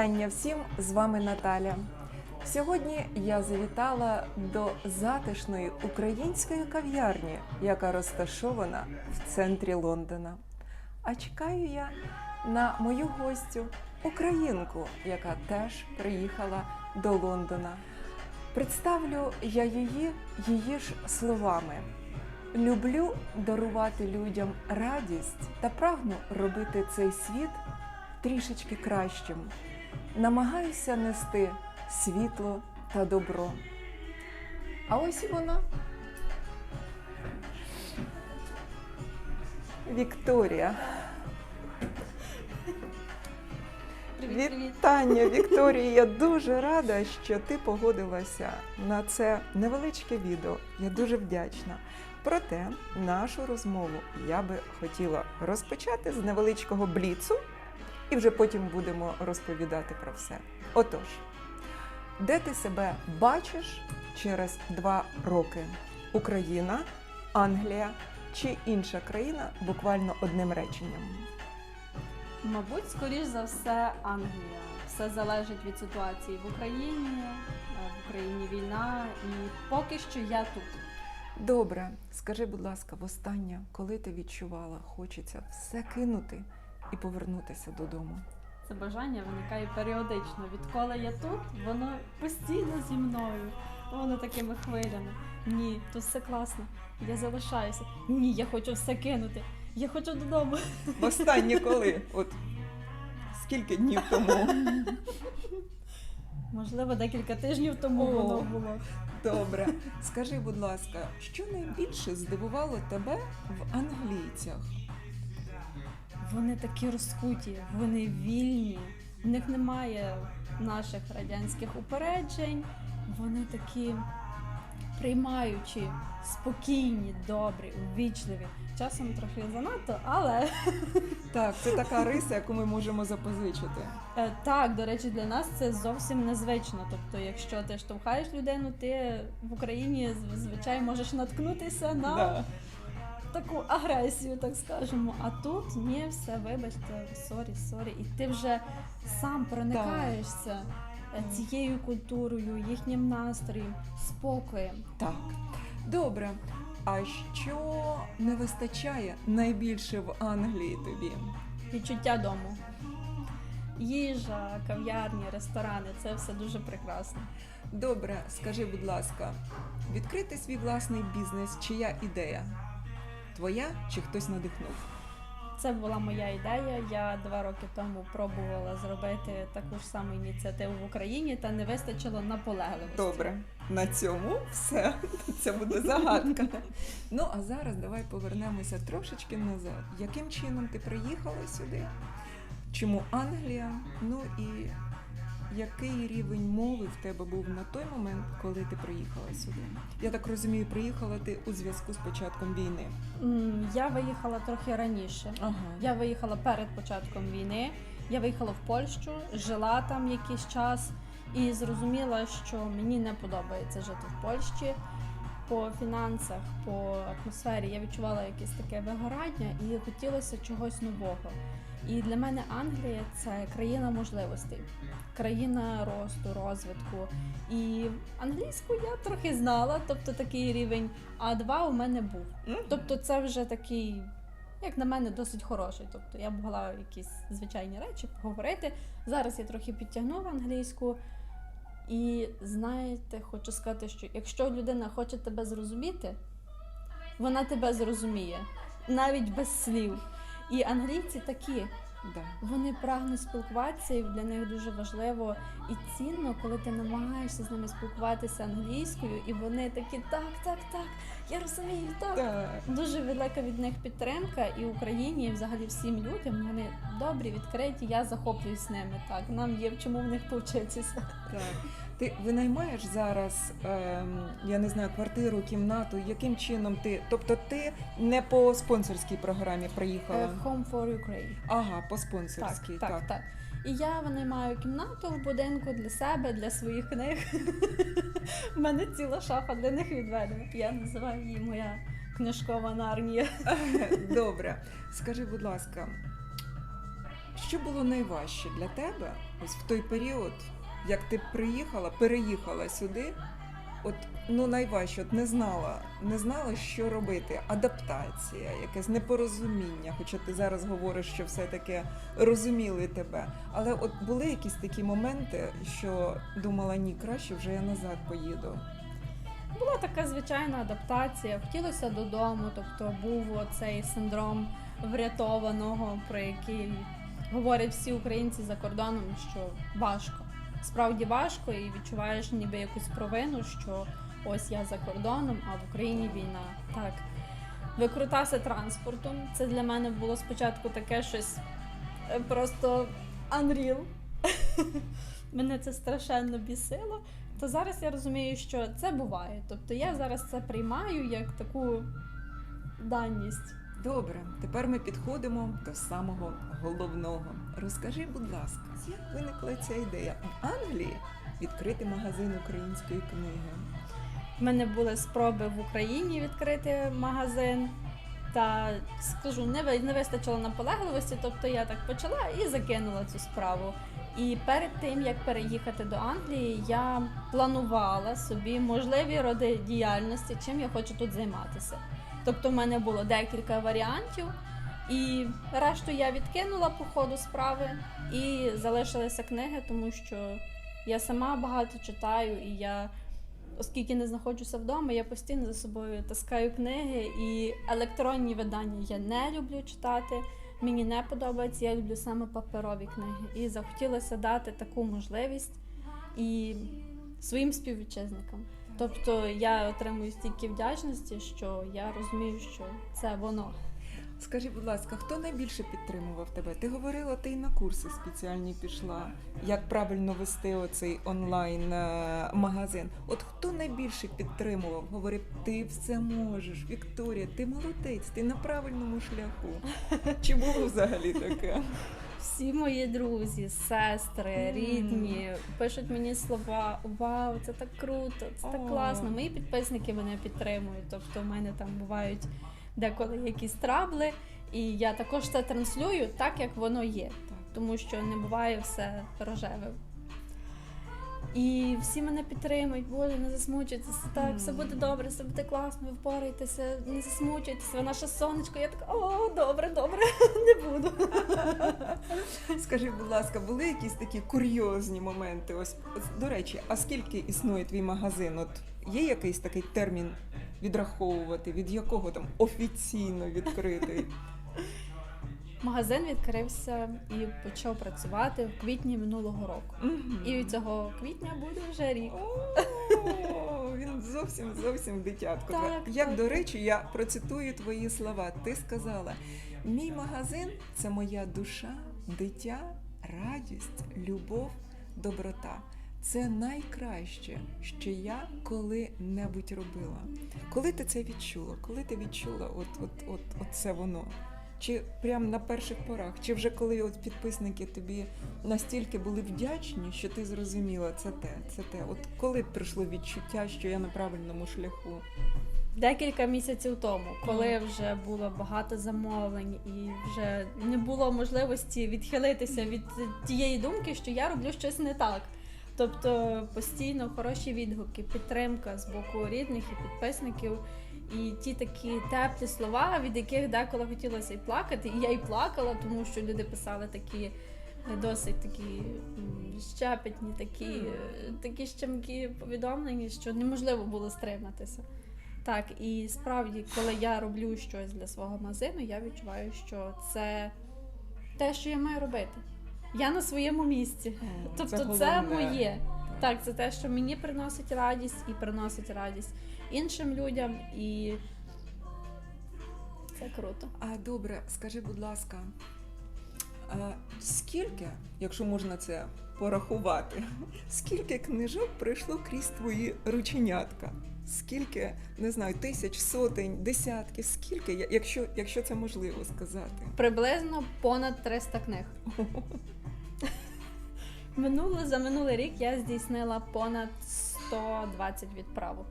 Вітання всім! З вами Наталя. Сьогодні я завітала до затишної української кав'ярні, яка розташована в центрі Лондона. А чекаю я на мою гостю, українку, яка теж приїхала до Лондона. Представлю я її її ж словами. Люблю дарувати людям радість та прагну робити цей світ трішечки кращим. Намагаюся нести світло та добро. А ось і вона. Вікторія. Привіт, привіт. Вітання, Вікторія. Я дуже рада, що ти погодилася на це невеличке відео. Я дуже вдячна. Проте нашу розмову я би хотіла розпочати з невеличкого бліцу, і вже потім будемо розповідати про все. Отож, де ти себе бачиш через два роки? Україна, Англія чи інша країна буквально одним реченням? Мабуть, скоріш за все, Англія. Все залежить від ситуації в Україні. Е, В Україні війна, і поки що я тут. Добре, скажи, будь ласка, востаннє, коли ти відчувала, хочеться все кинути і повернутися додому? Це бажання виникає періодично. Відколи я тут, воно постійно зі мною. Воно такими хвилями. Ні, тут все класно. Я залишаюся. Ні, я хочу все кинути. Я хочу додому. Востаннє коли? От скільки днів тому? Можливо, декілька тижнів тому О. воно було. Добре. Скажи, будь ласка, що найбільше здивувало тебе в англійцях? Вони такі розкуті, вони вільні, в них немає наших радянських упереджень, вони такі приймаючі, спокійні, добрі, увічливі. Часом трохи занадто, але Так, це така риса, яку ми можемо запозичити. е, так, до речі, для нас це зовсім незвично. Тобто, якщо ти штовхаєш людину, ти в Україні зазвичай можеш наткнутися на Да. Таку агресію, так скажемо. А тут ні, все, вибачте, сорі, сорі. І ти вже сам проникаєшся цією культурою, їхнім настроєм, спокоєм. Так. Добре. А що не вистачає найбільше в Англії тобі? Відчуття дому. Їжа, кав'ярні, ресторани це все дуже прекрасно. Добре, скажи, будь ласка, відкрити свій власний бізнес, чия ідея? Твоя чи хтось надихнув? Це була моя ідея. Я два роки тому пробувала зробити таку ж саму ініціативу в Україні, та не вистачило наполегливості. Добре, на цьому все. Це буде загадка. Ну а зараз давай повернемося трошечки назад. Яким чином ти приїхала сюди? Чому Англія? Ну і який рівень мови в тебе був на той момент, коли ти приїхала сюди? Я так розумію, приїхала ти у зв'язку з початком війни. Я виїхала трохи раніше. Ага. Я виїхала перед початком війни. Я виїхала в Польщу, жила там якийсь час і зрозуміла, що мені не подобається жити в Польщі. По фінансах, по атмосфері я відчувала якесь таке вигорання і хотілося чогось нового. І для мене Англія це країна можливостей, країна росту, розвитку. І англійську я трохи знала, тобто такий рівень А2 у мене був. Тобто це вже такий, як на мене, досить хороший. Тобто я могла якісь звичайні речі поговорити. Зараз я трохи підтягнула англійську. І знаєте, хочу сказати, що якщо людина хоче тебе зрозуміти, вона тебе зрозуміє, навіть без слів. І англійці такі, Да. вони прагнуть спілкуватися, і для них дуже важливо і цінно, коли ти намагаєшся з ними спілкуватися англійською, і вони такі, так, так, так, я розумію, так. Так. Дуже велика від них підтримка і Україні, і взагалі всім людям. Вони добрі, відкриті. Я захоплююсь ними. Так нам є в чому в них повчитися. Так. Ти винаймаєш зараз, ем, я не знаю, квартиру, кімнату, яким чином ти. Тобто ти не по спонсорській програмі приїхала? Е, Home for Ukraine. Ага, по спонсорській, Так, так, так. І я винаймаю кімнату в будинку для себе, для своїх книг. У мене ціла шафа для них відведена. Я називаю її моя книжкова нарнія. Добре. Скажи, будь ласка, що було найважче для тебе ось в той період, як ти приїхала, переїхала сюди? От ну найважче, от не знала, не знала, що робити. Адаптація, якесь непорозуміння. Хоча ти зараз говориш, що все-таки розуміли тебе. Але от були якісь такі моменти, що думала, ні, краще вже я назад поїду. Була така звичайна адаптація, хотілося додому, тобто був цей синдром врятованого, про який говорять всі українці за кордоном, що важко. Справді важко, і відчуваєш ніби якусь провину, що ось я за кордоном, а в Україні війна. Так. Викрутався транспортом. Це для мене було спочатку таке щось е, просто unreal. Мене це страшенно бісило. То зараз я розумію, що це буває. Тобто я зараз це приймаю як таку даність. Добре, тепер ми підходимо до самого головного. Розкажи, будь ласка, як виникла ця ідея в Англії відкрити магазин української книги? В мене були спроби в Україні відкрити магазин. Та скажу, не вистачило наполегливості, тобто я так почала і закинула цю справу. І перед тим як переїхати до Англії, я планувала собі можливі роди діяльності, чим я хочу тут займатися. Тобто, в мене було декілька варіантів, і решту я відкинула по ходу справи і залишилися книги, тому що я сама багато читаю, і я оскільки не знаходжуся вдома, я постійно за собою таскаю книги і електронні видання я не люблю читати. Мені не подобається, я люблю саме паперові книги. І захотілося дати таку можливість і своїм співвітчизникам. Тобто я отримую стільки вдячності, що я розумію, що це воно. Скажи, будь ласка, хто найбільше підтримував тебе? Ти говорила, ти й на курси спеціальні пішла. Як правильно вести оцей онлайн е? От хто найбільше підтримував? Говорив, ти все можеш, Вікторія, ти молодець, ти на правильному шляху. Чи було взагалі таке? Всі мої друзі, сестри, рідні пишуть мені слова: Вау, це так круто, це так класно. Мої підписники мене підтримують. Тобто, в мене там бувають деколи якісь трабли, і я також це транслюю так, як воно є, тому що не буває все рожеве. І всі мене підтримують, боже, не засмучуйтеся, так, все буде добре, все буде класно, ви впораєтеся, не засмучуйтеся, ви наше сонечко. Я така, о, добре, добре, не буду. Скажи, будь ласка, були якісь такі курйозні моменти? Ось ось, до речі, а скільки існує твій магазин? От є якийсь такий термін відраховувати, від якого там офіційно відкритий? Магазин відкрився і почав працювати в квітні минулого року. Мгм. І від цього квітня буде вже рік. О, він зовсім зовсім дитятко. Так, Як так. до речі, я процитую твої слова. Ти сказала: мій магазин це моя душа, дитя, радість, любов, доброта. Це найкраще, що я коли-небудь робила. Коли ти це відчула? Коли ти відчула от, от, от, от це воно? Чи прямо на перших порах? Чи вже коли от підписники тобі настільки були вдячні, що ти зрозуміла це те, це те? От коли прийшло відчуття, що я на правильному шляху? Декілька місяців тому, коли вже було багато замовлень і вже не було можливості відхилитися від тієї думки, що я роблю щось не так. Тобто постійно хороші відгуки, підтримка з боку рідних і підписників, і ті такі теплі слова, від яких деколи хотілося і плакати. І я і плакала, тому що люди писали такі е, досить такі щепетні, такі, е, такі щемкі повідомлення, що неможливо було стриматися. Так, і справді, коли я роблю щось для свого магазину, я відчуваю, що це те, що я маю робити. Я на своєму місці. О, Тобто це, головне. моє. Так, це те, що мені приносить радість і приносить радість іншим людям, і це круто. А добре, скажи, будь ласка, а скільки, якщо можна це порахувати, скільки книжок пройшло крізь твої рученятка? Скільки, не знаю, тисяч, сотень, десятків, скільки, якщо, якщо це можливо сказати? Приблизно понад 300 книг. Минуло за минулий рік я здійснила понад 120 відправок.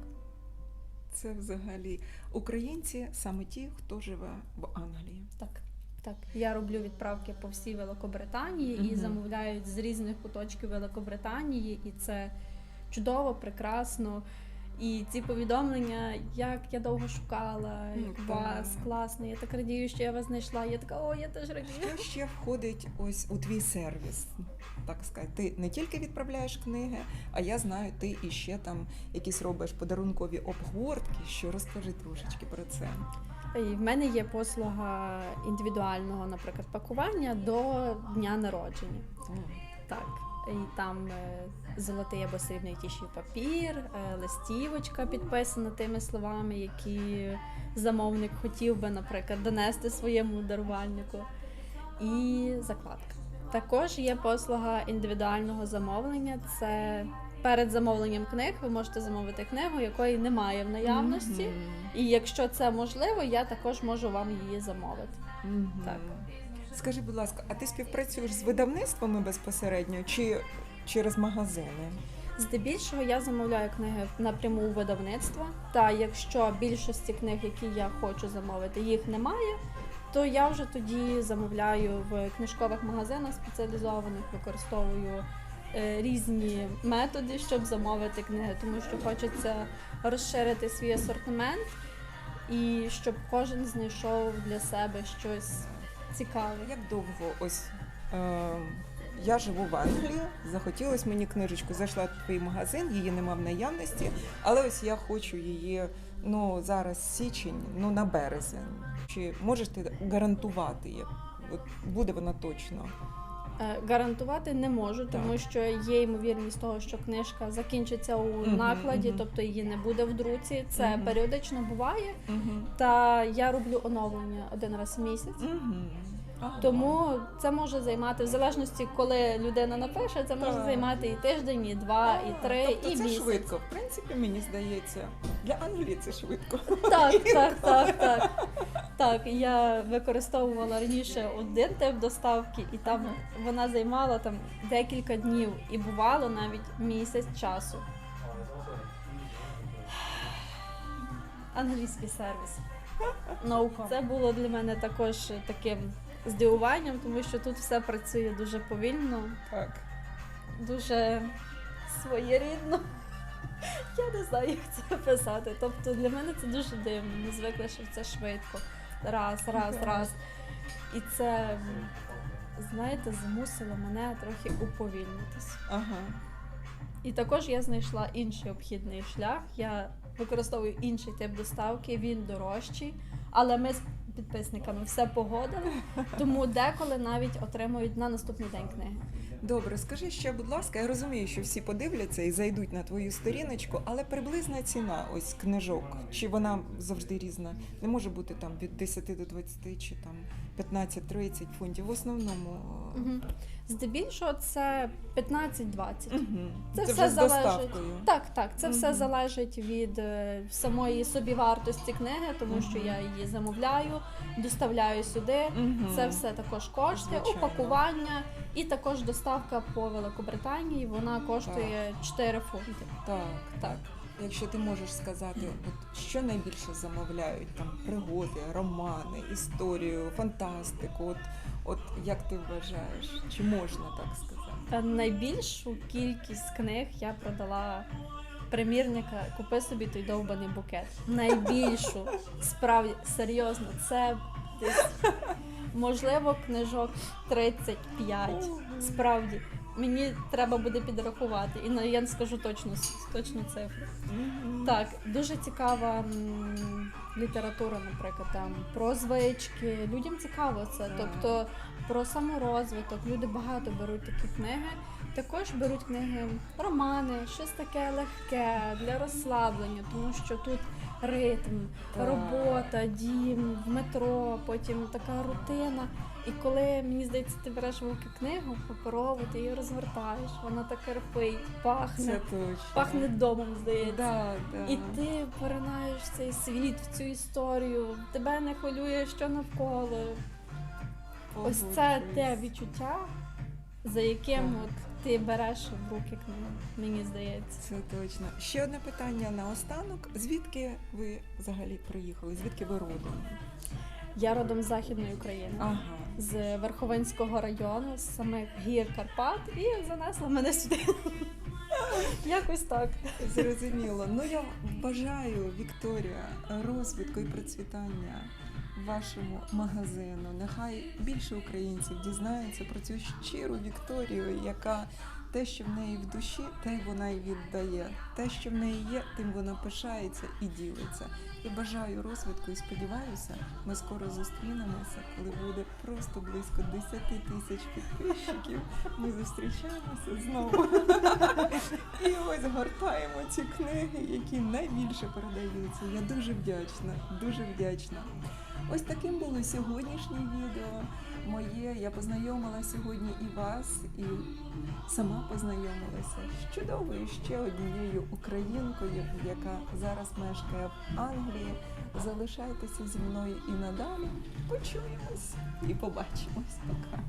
Це взагалі українці саме ті, хто живе в Англії. Так. Так, я роблю відправки по всій Великобританії і замовляють з різних куточків Великобританії, і це чудово, прекрасно. І ці повідомлення, як я довго шукала, Ну, як так. вас класно, я так радію, що я вас знайшла. Я така, о, я теж радію. Що ще входить ось у твій сервіс? Так сказати, ти не тільки відправляєш книги, а я знаю, ти іще там якісь робиш подарункові обгортки. Що розкажи трошечки про це. І в мене є послуга індивідуального, наприклад, пакування до дня народження. Так. І там е, золотий або срібний тіший папір, е, листівочка підписана тими словами, які замовник хотів би, наприклад, донести своєму дарувальнику. І закладка. Також є послуга індивідуального замовлення. Це перед замовленням книг ви можете замовити книгу, якої немає в наявності. Мгм. І якщо це можливо, я також можу вам її замовити. Мгм. Так. Скажи, будь ласка, а ти співпрацюєш з видавництвами безпосередньо чи через магазини? Здебільшого я замовляю книги напряму у видавництва. Та якщо більшості книг, які я хочу замовити, їх немає, то я вже тоді замовляю в книжкових магазинах спеціалізованих, використовую е, різні методи, щоб замовити книги, тому що хочеться розширити свій асортимент і щоб кожен знайшов для себе щось цікаве. Як довго ось е, я живу в Англії, захотілось мені книжечку, зайшла в твій магазин, її нема в наявності, але ось я хочу її ну зараз січень, ну на березень. Чи можеш ти гарантувати, як от буде вона точно? Е, Гарантувати не можу, тому що є ймовірність того, що книжка закінчиться у накладі, тобто її не буде в друці. Це періодично буває. Та я роблю оновлення один раз в місяць. Ага. Тому це може займати в залежності, коли людина напише, це може Так. займати і тиждень, і два, і три, тобто і це місяць. швидко. В принципі, мені здається, для Англії це швидко. Так, так, так, так. Так, я використовувала раніше один тип доставки, і там вона займала там декілька днів, і бувало навіть місяць часу. Англійський сервіс. Comment. Це було для мене також таким здивуванням, тому що тут все працює дуже повільно, Так. дуже своєрідно. Я не знаю, як це описати. Тобто для мене це дуже дивно. Ми звикли, що це швидко. Раз, раз, раз. І це, знаєте, змусило мене трохи уповільнитись. Ага. І також я знайшла інший обхідний шлях. Я використовую інший тип доставки, він дорожчий, але ми з підписниками все погодили, тому деколи навіть отримують на наступний день книги. Добре, скажи ще, будь ласка, я розумію, що всі подивляться і зайдуть на твою сторіночку, але приблизна ціна ось книжок, чи вона завжди різна? Не може бути там від 10 до 20 чи там 15-30 фунтів. В основному Угу. Здебільшого це 15-20. мгм. Це, це все вже з залежить. доставкою. Так, так, це все залежить від е, самої собівартості книги, тому що я її замовляю, доставляю сюди. Мгм. Це все також коштує, Звичайно. упакування і також доставка по Великобританії. Вона коштує 4 фунти. Так, так. Якщо ти можеш сказати, от що найбільше замовляють там пригоди, романи, історію, фантастику. От, от як ти вважаєш, чи можна так сказати? Найбільшу кількість книг я продала примірника Купи собі той довбаний букет. Найбільшу, справді серйозно, це десь можливо книжок 35. Справді. Мені треба буде підрахувати, і на- я не скажу точну, точну цифру. Так, дуже цікава м, література, наприклад, там про звички. Людям цікаво це. Тобто про саморозвиток. Люди багато беруть такі книги. Також беруть книги, романи, щось таке легке для розслаблення, тому що тут ритм, Так. робота, дім, в метро, потім така рутина. І коли мені здається, ти береш в руки книгу паперову, ти її розгортаєш, вона так репить, пахне. Це точно. Пахне домом, здається. Да, да. І ти поринаєш цей світ, в цю історію. Тебе не хвилює, що навколо. Ось це те відчуття, за яким Так. от ти береш в руки книгу, мені здається. Це точно. Ще одне питання на останок. Звідки ви взагалі приїхали? Звідки ви родом? Я родом з Західної України. Ага. З Верховинського району, з самих гір Карпат, і занесла мене сюди. Якось так. Зрозуміло. Ну я бажаю Вікторія розвитку і процвітання вашому магазину. Нехай більше українців дізнаються про цю щиру Вікторію, яка те, що в неї в душі, те вона й віддає. Те, що в неї є, тим вона пишається і ділиться. І бажаю розвитку і сподіваюся, ми скоро зустрінемося, коли буде просто близько 10 тисяч підписчиків. Ми зустрічаємося знову. І ось гортаємо ці книги, які найбільше передаються. Я дуже вдячна, дуже вдячна. Ось таким було сьогоднішнє відео. Моє я познайомила сьогодні і вас, і сама познайомилася з чудовою ще однією українкою, яка зараз мешкає в Англії. Залишайтеся зі мною і надалі. Почуємось і побачимось. Пока.